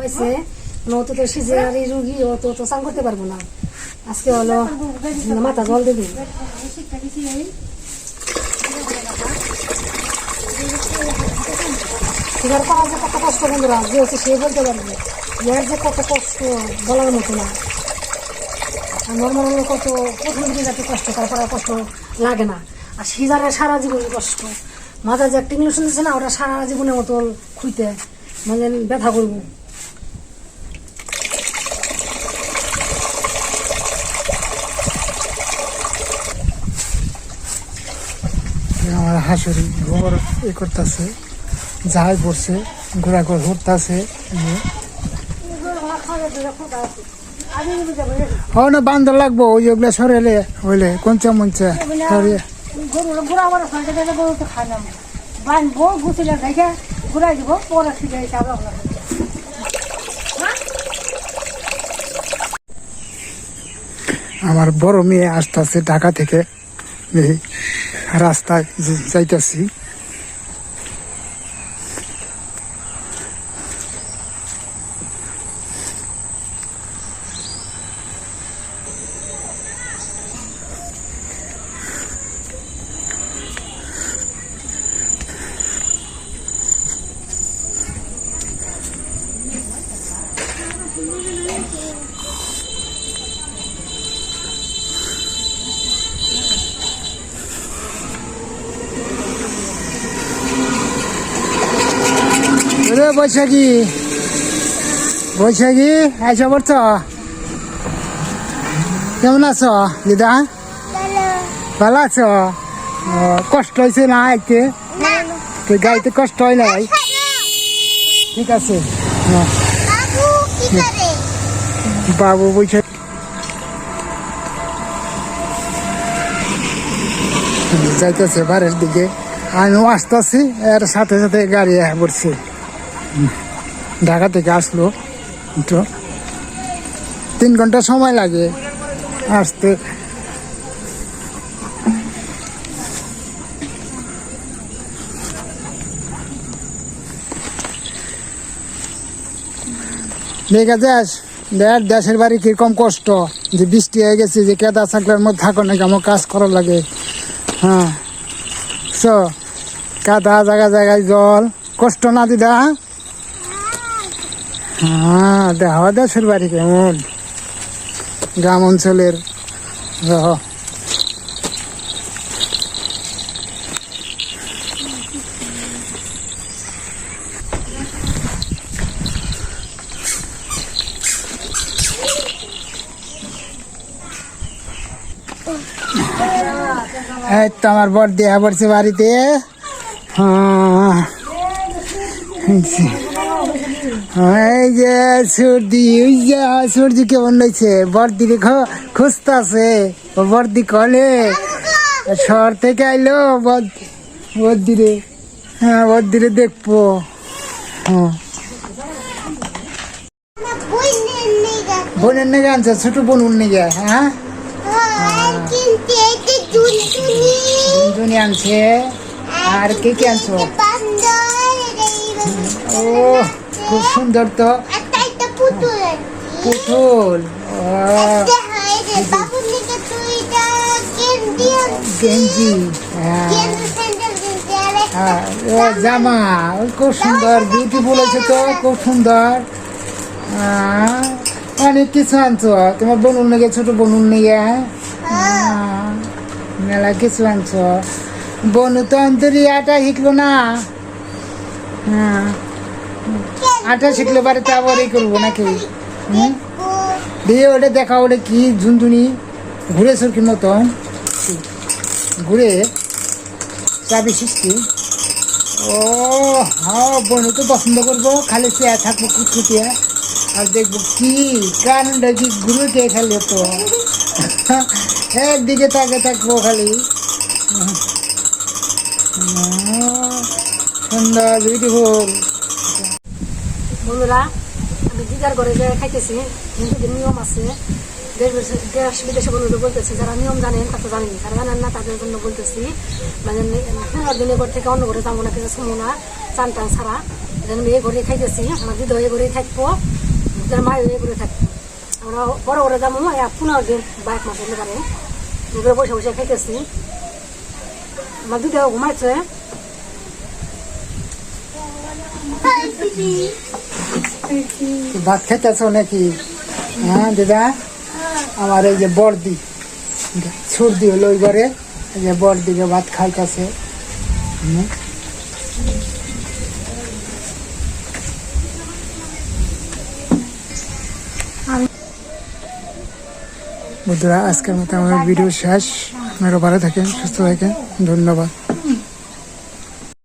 ঘুমাইছে ও তো তো সিজারি রুগী ও তো চান করতে পারব না। আজকে হলো মাথা জল দেবে। সিগার করা যে কত কষ্ট বন্ধুরা, যে হচ্ছে সে বলতে পারবে। ইয়ার যে কত কষ্ট বলার মতো না। আর নর্মাল কত প্রথম দিকে যাতে কষ্ট, তারপরে কষ্ট লাগে না। আর সিজারে সারা জীবন কষ্ট। মাথা যে একটা ইংলিশ শুনতেছে না ওটা সারা জীবনের মতো খুঁজতে মানে ব্যথা করব আমার হাসুরি, গোবর এ করতেছে যাই পড়ছে ঘোরা ঘর ঘুরতেছে হ না, বান্দর লাগবো, ওই ওগুলা সরেলে, হইলে কঞ্চা মঞ্চা আমার বড় মেয়ে আসতেছে ঢাকা থেকে রাস্তায় যে- যাইতাছি। বৈশাখী। বৈশাখী আইসা পড়ছ? কেমন আছো দিদা? ভালো। আছো? কষ্ট হয়েছে না আইতে? তো গাইতে কষ্ট হয় নাই ঠিক আছে। বাবু বৈশাখ যাইতেছে বাড়ির দিকে। আমিও আসতেছি এর সাথে সাথে গাড়ি পড়ছে। হুম, ঢাকা থেকে আসলো। তো তিন ঘণ্টা সময় লাগে আসতে। দেখা যাস দেখ, দেশের বাড়ি কীরকম কষ্ট, যে বৃষ্টি হয়ে গেছে, যে কেদা চাকলার মধ্যে থাকো নাকি, আমার কাজ করা লাগে। হ্যাঁ। চ, কাদা জায়গা জায়গায় জল। কষ্ট না দিদা হ্যাঁ দেহ দেশের বাড়ি কেমন? গ্রাম অঞ্চলের, রহ। এই তো আমার বর দেয়া পড়ছে বাড়িতে। হ্যাঁ। এই যে সর্দি ওই যে সর্দি কেমন হয়েছে? বর্দি খুঁজতেছে ও বর্দি কলে। শহর থেকে আইলো হ্যাঁ বর্দিরে দেখব। হ্যাঁ। না বই নেই নেগা বোনের নেগে আনছে, ছোট বোন নেগে হ্যাঁ? আর কিন্তু দুনি আনছে। আর কে কে আনছো? ও। খুব সুন্দর তো। পুতুল গেঞ্জি হ্যাঁ। হ্যাঁ, জামা। খুব সুন্দর বিউটিফুল আছে তো খুব সুন্দর। অনেক কিছু আনছো তোমার বনুন নেগে ছোট বনুন নেগে হ্যাঁ? মেলা কিছু আনছো। বনু তো অন্তরি আটা শিখলো না। হ্যাঁ। আটা শিখলে বাড়িতে আবার এই করব নাকি? হুম? দিয়ে ওটা দেখা ওটা কি ঝুনঝুনি, ঘুরে সরকির মতন ঘুরে চাবি সৃষ্টি ও হ্যাঁ বোনও তো পছন্দ করব। খালি চেয়ে থাকব কুচকুটিয়ে আর দেখব কি কানটা কি ঘুরে কে খালি তো। একদিকে তাকে থাকব খালি। সুন্দর বিউটিফুল বন্ধুরা, আমি দিদার ঘরে যে খাইতেছি হিন্দুদের নিয়ম আছে, দেশ দেশ বিদেশে বন্ধুদের বলতেছি, যারা নিয়ম জানেন তা তো জানেন যারা জানেন না তাদের জন্য বলতেছি মানে পনেরো দিনের ঘর থেকে অন্য ঘরে যাব না, কিছু শুনো না, চান টান ছাড়া। আমি এই ঘরে খাইতেছি, আমার দিদি এই ঘরে থাকব যারা মায়ের এই ঘরে থাকব। আমরা বড় বড় যাব পনেরো দিন বাইক মাসে পারে। এগুলো বসে বসে খাইতেছি। আমার দুটো ঘুমাইছে। ভাত খাইতেছ নাকি? হ্যাঁ দিদা? আমার এই যে বর্দি, সর্দি হলো এবারে এই যে বর্দিকে ভাত খাইতেছে। হুম। বন্ধুরা, আজকের মতো আমার ভিডিও শেষ। আপনারা ভালো থাকেন, সুস্থ থাকেন। ধন্যবাদ।